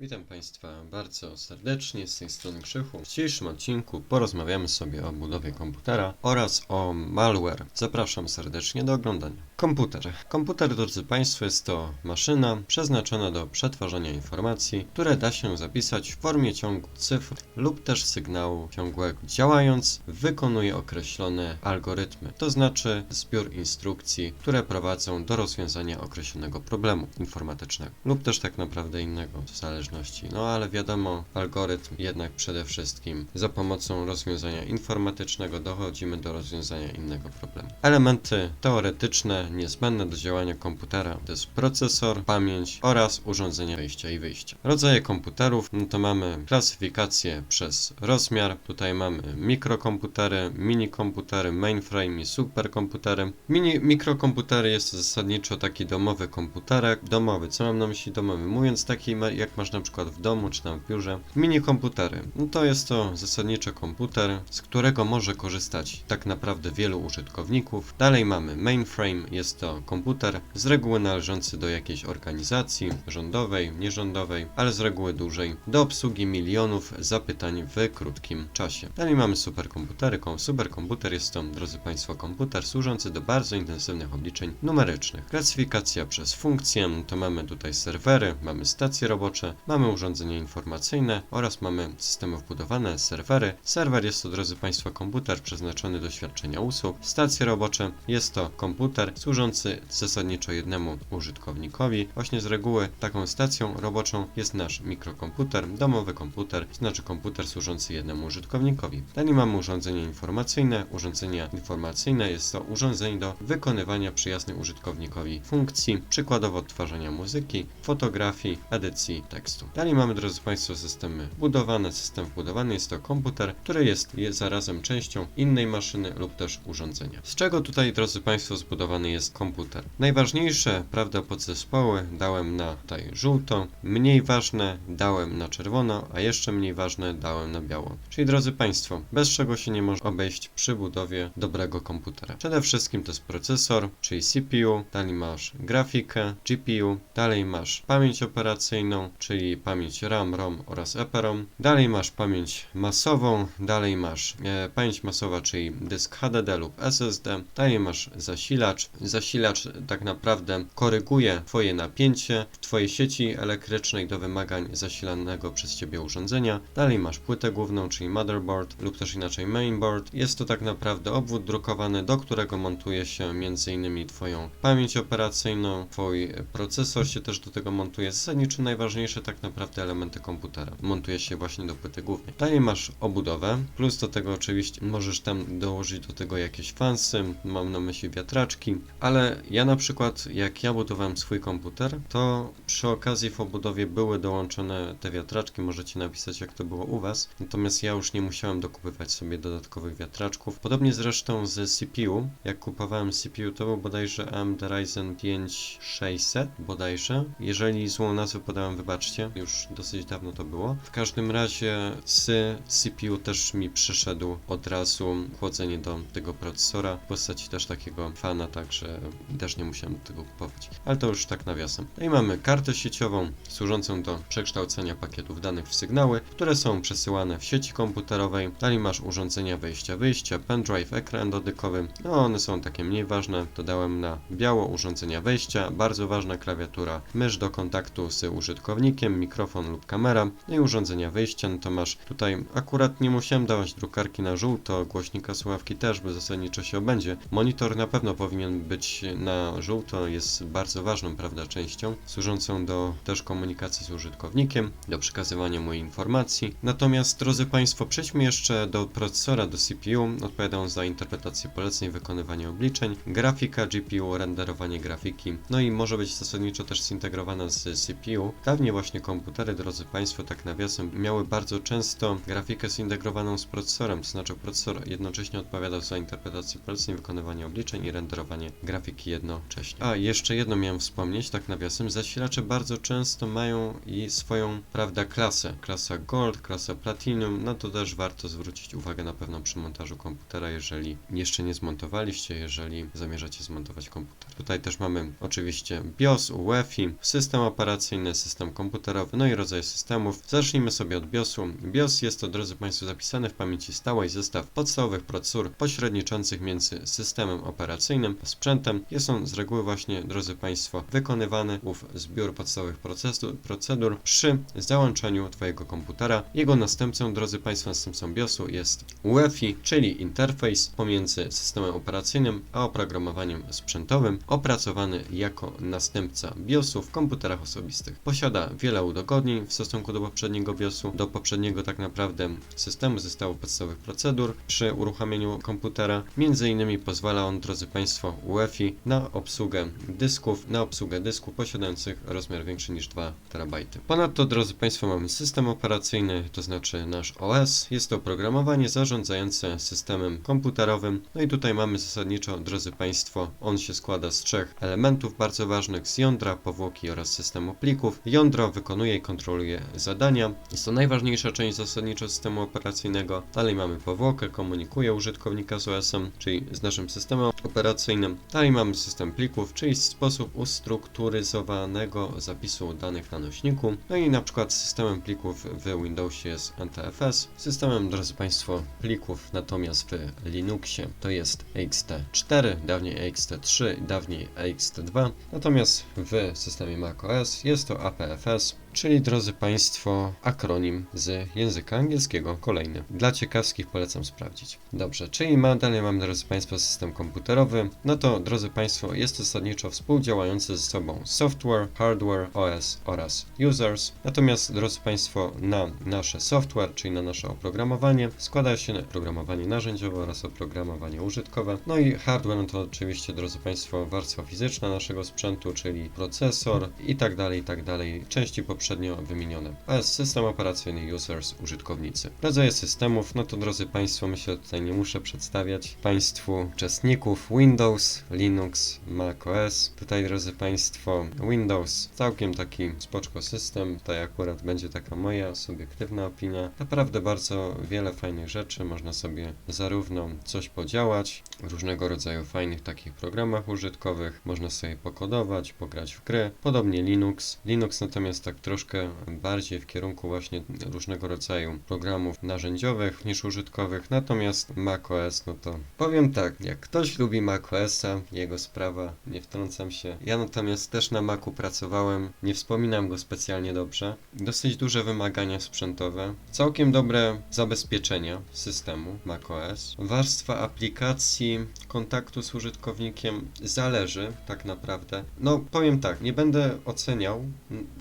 Witam Państwa bardzo serdecznie, z tej strony Krzychu. W dzisiejszym odcinku porozmawiamy sobie o budowie komputera oraz o malware. Zapraszam serdecznie do oglądania. Komputer. Komputer, drodzy Państwo, jest to maszyna przeznaczona do przetwarzania informacji, które da się zapisać w formie ciągu cyfr lub też sygnału ciągłego. Działając, wykonuje określone algorytmy, to znaczy zbiór instrukcji, które prowadzą do rozwiązania określonego problemu informatycznego lub też tak naprawdę innego w zależności. No ale wiadomo, algorytm jednak przede wszystkim za pomocą rozwiązania informatycznego dochodzimy do rozwiązania innego problemu. Elementy teoretyczne niezbędne do działania komputera to jest procesor, pamięć oraz urządzenia wejścia i wyjścia. Rodzaje komputerów, no to mamy klasyfikację przez rozmiar, tutaj mamy mikrokomputery, minikomputery, mainframe i superkomputery. Mini mikrokomputery jest zasadniczo taki domowy komputerek, domowy, co mam na myśli domowy, mówiąc taki jak masz na przykład w domu czy tam w biurze. Minikomputery, no to jest to zasadniczo komputer, z którego może korzystać tak naprawdę wielu użytkowników. Dalej mamy mainframe, jest to komputer z reguły należący do jakiejś organizacji rządowej, nierządowej, ale z reguły dużej, do obsługi milionów zapytań w krótkim czasie. Dalej mamy superkomputery. Kom- Superkomputer jest to, drodzy Państwo, komputer służący do bardzo intensywnych obliczeń numerycznych. Klasyfikacja przez funkcję, to mamy tutaj serwery, mamy stacje robocze, mamy urządzenia informacyjne oraz mamy systemy wbudowane, serwery. Serwer jest to, drodzy Państwo, komputer przeznaczony do świadczenia usług. Stacje robocze jest to komputer służący zasadniczo jednemu użytkownikowi. Właśnie z reguły taką stacją roboczą jest nasz mikrokomputer, domowy komputer, znaczy komputer służący jednemu użytkownikowi. Dalej mamy urządzenia informacyjne. Urządzenia informacyjne jest to urządzenie do wykonywania przyjaznej użytkownikowi funkcji, przykładowo odtwarzania muzyki, fotografii, edycji tekstu. Dalej mamy, drodzy Państwo, systemy budowane. System wbudowany jest to komputer, który jest je zarazem częścią innej maszyny lub też urządzenia. Z czego tutaj, drodzy Państwo, zbudowany jest komputer? Najważniejsze, prawda, podzespoły dałem na tutaj żółto, mniej ważne dałem na czerwono, a jeszcze mniej ważne dałem na biało. Czyli, drodzy Państwo, bez czego się nie może obejść przy budowie dobrego komputera. Przede wszystkim to jest procesor, czyli CPU, dalej masz grafikę, GPU, dalej masz pamięć operacyjną, czyli pamięć RAM, ROM oraz EPROM, dalej masz pamięć masową, dalej masz e, pamięć masowa, czyli dysk HDD lub SSD, dalej masz zasilacz. Zasilacz tak naprawdę koryguje Twoje napięcie w Twojej sieci elektrycznej do wymagań zasilanego przez Ciebie urządzenia. Dalej masz płytę główną, czyli motherboard lub też inaczej mainboard. Jest to tak naprawdę obwód drukowany, do którego montuje się m.in. Twoją pamięć operacyjną, Twój procesor się też do tego montuje. Zasadniczo najważniejsze tak naprawdę elementy komputera. Montuje się właśnie do płyty głównej. Dalej masz obudowę, plus do tego oczywiście możesz tam dołożyć do tego jakieś fansy, mam na myśli wiatraczki, ale ja na przykład jak ja budowałem swój komputer, to przy okazji w obudowie były dołączone te wiatraczki, możecie napisać jak to było u Was, natomiast ja już nie musiałem dokupywać sobie dodatkowych wiatraczków. Podobnie zresztą z CPU, jak kupowałem CPU to był bodajże AMD Ryzen 5 600 bodajże, jeżeli złą nazwę podałem wybaczcie, już dosyć dawno to było. W każdym razie z CPU też mi przyszedł od razu chłodzenie do tego procesora w postaci też takiego fana, także też nie musiałem tego kupować. Ale to już tak nawiasem. No i mamy kartę sieciową służącą do przekształcenia pakietów danych w sygnały, które są przesyłane w sieci komputerowej. Dalej masz urządzenia wejścia-wyjścia, pendrive, ekran dotykowy. No one są takie mniej ważne. Dodałem na biało urządzenia wejścia, bardzo ważna klawiatura, mysz do kontaktu z użytkownikiem, mikrofon lub kamera. No i urządzenia wyjścia, no to masz tutaj akurat nie musiałem dawać drukarki na żółto, głośnika słuchawki też, bo zasadniczo się obędzie. Monitor na pewno powinien być na żółto, jest bardzo ważną, prawda, częścią, służącą do też komunikacji z użytkownikiem, do przekazywania mu informacji. Natomiast, drodzy Państwo, przejdźmy jeszcze do procesora, do CPU, odpowiadał za interpretację poleceń, wykonywanie obliczeń, grafika GPU, renderowanie grafiki, no i może być zasadniczo też zintegrowana z CPU. Dawniej właśnie komputery, drodzy Państwo, tak nawiasem, miały bardzo często grafikę zintegrowaną z procesorem, to znaczy procesor jednocześnie odpowiadał za interpretację poleceń, wykonywanie obliczeń i renderowanie grafiki jednocześnie. A, jeszcze jedno miałem wspomnieć, tak nawiasem, zasilacze bardzo często mają i swoją, prawda, klasę. Klasa Gold, klasa Platinum, no to też warto zwrócić uwagę na pewno przy montażu komputera, jeżeli jeszcze nie zmontowaliście, jeżeli zamierzacie zmontować komputer. Tutaj też mamy oczywiście BIOS, UEFI, system operacyjny, system komputerowy, komputerowy, no i rodzaj systemów. Zacznijmy sobie od BIOSu. BIOS jest to, drodzy Państwo, zapisany w pamięci stałej zestaw podstawowych procedur pośredniczących między systemem operacyjnym a sprzętem. Jest on z reguły właśnie, drodzy Państwo, wykonywany ów zbiór podstawowych procesu- procedur przy załączeniu Twojego komputera. Jego następcą, drodzy Państwo, następcą BIOSu jest UEFI, czyli interfejs pomiędzy systemem operacyjnym a oprogramowaniem sprzętowym, opracowany jako następca BIOSu w komputerach osobistych. Posiada wiele udogodnień w stosunku do poprzedniego BIOSu, do poprzedniego tak naprawdę systemu zestawu podstawowych procedur przy uruchamianiu komputera. Między innymi pozwala on, drodzy Państwo, UEFI na obsługę dysków, na obsługę dysków posiadających rozmiar większy niż 2 terabajty. Ponadto, drodzy Państwo, mamy system operacyjny, to znaczy nasz OS. Jest to oprogramowanie zarządzające systemem komputerowym. No i tutaj mamy zasadniczo, drodzy Państwo, on się składa z trzech elementów bardzo ważnych, z jądra, powłoki oraz systemu plików. Jądro wykonuje i kontroluje zadania. Jest to najważniejsza część zasadniczo systemu operacyjnego. Dalej mamy powłokę, komunikuje użytkownika z OS-em, czyli z naszym systemem operacyjnym. Dalej mamy system plików, czyli sposób ustrukturyzowanego zapisu danych na nośniku. No i na przykład systemem plików w Windowsie jest NTFS. Systemem, drodzy Państwo, plików natomiast w Linuxie to jest EXT4, dawniej EXT3, dawniej EXT2. Natomiast w systemie macOS jest to APFS, Cheers. Czyli drodzy Państwo, akronim z języka angielskiego, kolejny. Dla ciekawskich polecam sprawdzić. Dobrze, czyli ma, dalej mamy, drodzy Państwo, system komputerowy. No to, drodzy Państwo, jest to zasadniczo współdziałający ze sobą software, hardware, OS oraz users. Natomiast, drodzy Państwo, na nasze software, czyli na nasze oprogramowanie, składa się oprogramowanie narzędziowe oraz oprogramowanie użytkowe. No i hardware, no to oczywiście, drodzy Państwo, warstwa fizyczna naszego sprzętu, czyli procesor i tak dalej, i tak dalej. Części poprzednio wymienione. OS, system operacyjny, users, użytkownicy. Rodzaje systemów, no to drodzy Państwo, myślę, tutaj nie muszę przedstawiać Państwu uczestników Windows, Linux, macOS. Tutaj, drodzy Państwo, Windows, całkiem taki spoczko system. Tutaj akurat będzie taka moja subiektywna opinia. Naprawdę bardzo wiele fajnych rzeczy. Można sobie zarówno coś podziałać, różnego rodzaju fajnych takich programach użytkowych. Można sobie pokodować, pograć w gry. Podobnie Linux. Linux natomiast tak troszkę bardziej w kierunku właśnie różnego rodzaju programów narzędziowych niż użytkowych. Natomiast macOS, no to powiem tak, jak ktoś lubi macOSa, jego sprawa, nie wtrącam się. Ja natomiast też na Macu pracowałem, nie wspominam go specjalnie dobrze. Dosyć duże wymagania sprzętowe, całkiem dobre zabezpieczenia systemu macOS. Warstwa aplikacji, kontaktu z użytkownikiem zależy tak naprawdę. No powiem tak, nie będę oceniał.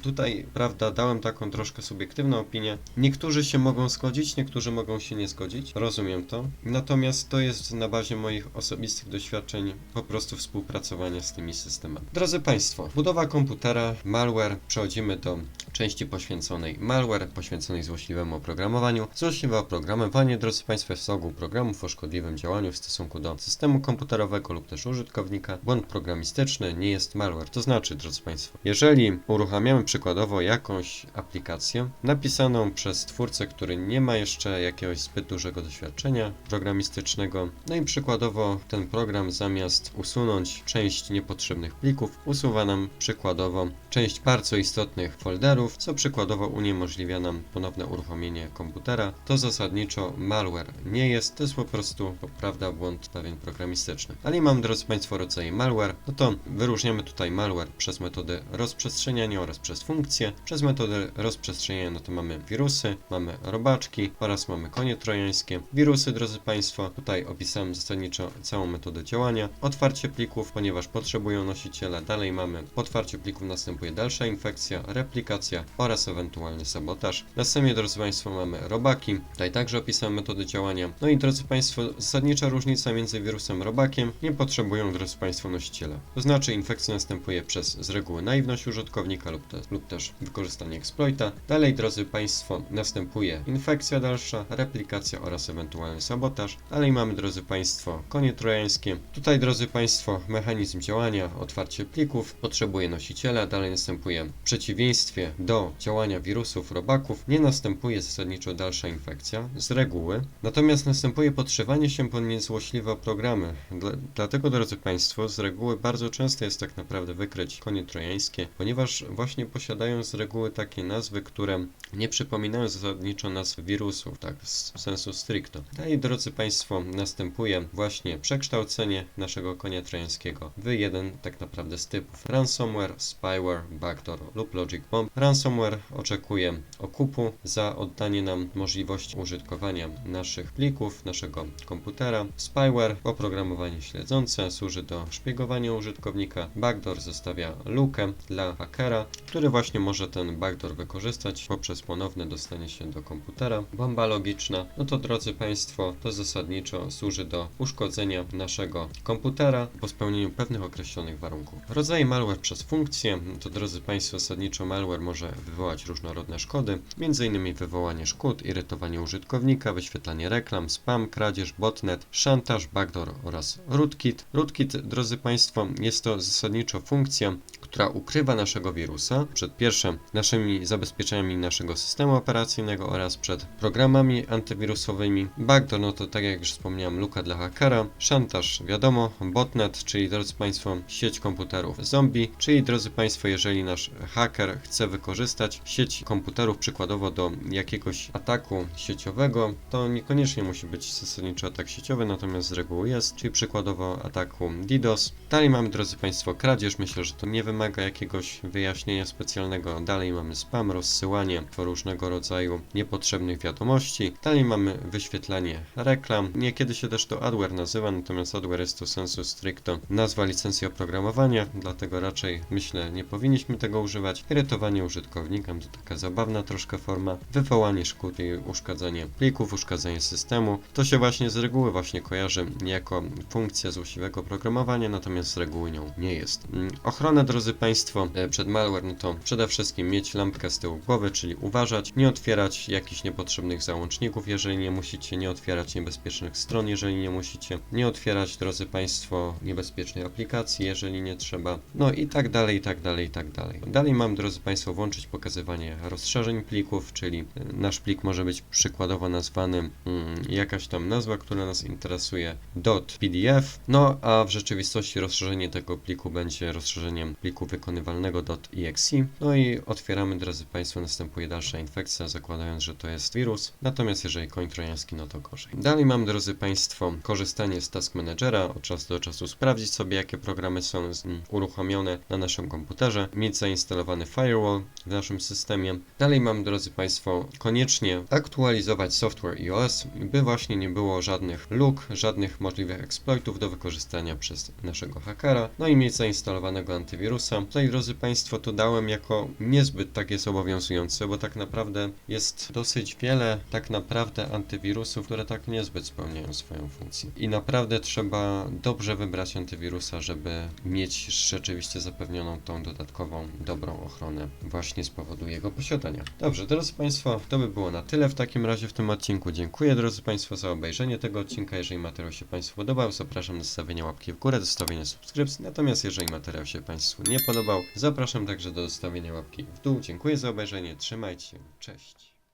Tutaj, prawda, dałem taką troszkę subiektywną opinię. Niektórzy się mogą zgodzić, niektórzy mogą się nie zgodzić. Rozumiem to. Natomiast to jest na bazie moich osobistych doświadczeń po prostu współpracowania z tymi systemami. Drodzy Państwo, budowa komputera, malware, przechodzimy do części poświęconej malware, poświęconej złośliwemu oprogramowaniu. Złośliwe oprogramowanie, drodzy Państwo, jest ogół programów o szkodliwym działaniu w stosunku do systemu komputerowego lub też użytkownika. Błąd programistyczny nie jest malware. To znaczy, drodzy Państwo, jeżeli uruchamiamy przykładowo jakąś aplikację napisaną przez twórcę, który nie ma jeszcze jakiegoś zbyt dużego doświadczenia programistycznego, no i przykładowo ten program zamiast usunąć część niepotrzebnych plików, usuwa nam przykładowo część bardzo istotnych folderów, co przykładowo uniemożliwia nam ponowne uruchomienie komputera, to zasadniczo malware nie jest, to jest po prostu, prawda, błąd pewien programistyczny. Ale mam, drodzy Państwo, rodzaje malware, no to wyróżniamy tutaj malware przez metody rozprzestrzeniania oraz przez funkcje. Przez metody rozprzestrzeniania, no to mamy wirusy, mamy robaczki oraz mamy konie trojańskie. Wirusy, drodzy Państwo, tutaj opisałem zasadniczo całą metodę działania. Otwarcie plików, ponieważ potrzebują nosiciela. Dalej mamy po otwarciu plików następuje dalsza infekcja, replikacja oraz ewentualny sabotaż. Następnie, drodzy Państwo, mamy robaki. Tutaj także opisałem metody działania. No i drodzy Państwo, zasadnicza różnica między wirusem robakiem nie potrzebują, drodzy Państwo, nosiciela. To znaczy infekcja następuje przez z reguły naiwność użytkownika lub, te, lub też wykorzystanie exploita. Dalej, drodzy Państwo, następuje infekcja dalsza, replikacja oraz ewentualny sabotaż. Dalej mamy, drodzy Państwo, konie trojańskie. Tutaj, drodzy Państwo, mechanizm działania, otwarcie plików, potrzebuje nosiciela. Dalej następuje w przeciwieństwie do działania wirusów, robaków, nie następuje zasadniczo dalsza infekcja, z reguły. Natomiast następuje podszywanie się pod niezłośliwe programy, Dla, dlatego, drodzy Państwo, z reguły bardzo często jest tak naprawdę wykryć konie trojańskie, ponieważ właśnie posiadają z reguły takie nazwy, które nie przypominają zasadniczo nazw wirusów, tak z sensu stricto. No i drodzy Państwo, następuje właśnie przekształcenie naszego konia trojańskiego w jeden tak naprawdę z typów ransomware, spyware, backdoor lub logic bomb. Ransomware oczekuje okupu za oddanie nam możliwości użytkowania naszych plików, naszego komputera. Spyware, oprogramowanie śledzące, służy do szpiegowania użytkownika. Backdoor zostawia lukę dla hakera, który właśnie może ten backdoor wykorzystać poprzez ponowne dostanie się do komputera. Bomba logiczna, no to drodzy Państwo, to zasadniczo służy do uszkodzenia naszego komputera po spełnieniu pewnych określonych warunków. Rodzaje malware przez funkcje, no to drodzy Państwo, zasadniczo malware może wywołać różnorodne szkody, m.in. wywołanie szkód, irytowanie użytkownika, wyświetlanie reklam, spam, kradzież, botnet, szantaż, backdoor oraz rootkit. Rootkit, drodzy Państwo, jest to zasadniczo funkcja, która ukrywa naszego wirusa przed pierwsze naszymi zabezpieczeniami naszego systemu operacyjnego oraz przed programami antywirusowymi. Backdoor, no to tak jak już wspomniałem, luka dla hakera. Szantaż, wiadomo, botnet, czyli drodzy Państwo, sieć komputerów zombie, czyli drodzy Państwo, jeżeli nasz haker chce wykorzystać sieć komputerów przykładowo do jakiegoś ataku sieciowego, to niekoniecznie musi być zasadniczo atak sieciowy, natomiast z reguły jest, czyli przykładowo ataku DDoS. Dalej mamy, drodzy Państwo, kradzież, myślę, że to nie wymaga jakiegoś wyjaśnienia specjalnego. Dalej mamy spam, rozsyłanie różnego rodzaju niepotrzebnych wiadomości. Dalej mamy wyświetlanie reklam. Niekiedy się też to adware nazywa, natomiast adware jest to sensu stricto nazwa licencji oprogramowania, dlatego raczej myślę nie powinniśmy tego używać. Irytowanie użytkownika to taka zabawna troszkę forma. Wywołanie szkód i uszkadzanie plików, uszkadzanie systemu. To się właśnie z reguły właśnie kojarzy jako funkcja złośliwego programowania, natomiast z reguły nią nie jest. Mm, Ochrona, drodzy Państwo, e, przed malware, no to przede wszystkim mieć lampkę z tyłu głowy, czyli uważać, nie otwierać jakichś niepotrzebnych załączników, jeżeli nie musicie, nie otwierać niebezpiecznych stron, jeżeli nie musicie, nie otwierać, drodzy Państwo, niebezpiecznej aplikacji, jeżeli nie trzeba, no i tak dalej, i tak dalej, i tak dalej. Dalej mam, drodzy Państwo, włączyć pokazywanie rozszerzeń plików, czyli e, nasz plik może być przykładowo nazwany mm, jakaś tam nazwa, która nas interesuje, .pdf, no a w rzeczywistości rozszerzenie tego pliku będzie rozszerzeniem pliku wykonywalnego .exe, no i otwieramy, drodzy Państwo, następuje dalsza infekcja, zakładając, że to jest wirus, natomiast jeżeli koń trojański, no to gorzej. Dalej mam, drodzy Państwo, korzystanie z Task Managera, od czasu do czasu sprawdzić sobie, jakie programy są uruchomione na naszym komputerze, mieć zainstalowany firewall w naszym systemie. Dalej mam, drodzy Państwo, koniecznie aktualizować software iOS, by właśnie nie było żadnych luk, żadnych możliwych exploitów do wykorzystania przez naszego hakera, no i mieć zainstalowanego antywirusa. Tutaj, drodzy Państwo, to dałem jako niezbyt tak jest obowiązujące, bo tak naprawdę jest dosyć wiele tak naprawdę antywirusów, które tak niezbyt spełniają swoją funkcję. I naprawdę trzeba dobrze wybrać antywirusa, żeby mieć rzeczywiście zapewnioną tą dodatkową, dobrą ochronę właśnie z powodu jego posiadania. Dobrze, drodzy Państwo, to by było na tyle w takim razie w tym odcinku. Dziękuję, drodzy Państwo, za obejrzenie tego odcinka. Jeżeli materiał się Państwu podobał, zapraszam do zostawienia łapki w górę, do zostawienia subskrypcji. Natomiast jeżeli materiał się Państwu podobał, zapraszam także do zostawienia łapki w dół. Dziękuję za obejrzenie, trzymajcie się, cześć.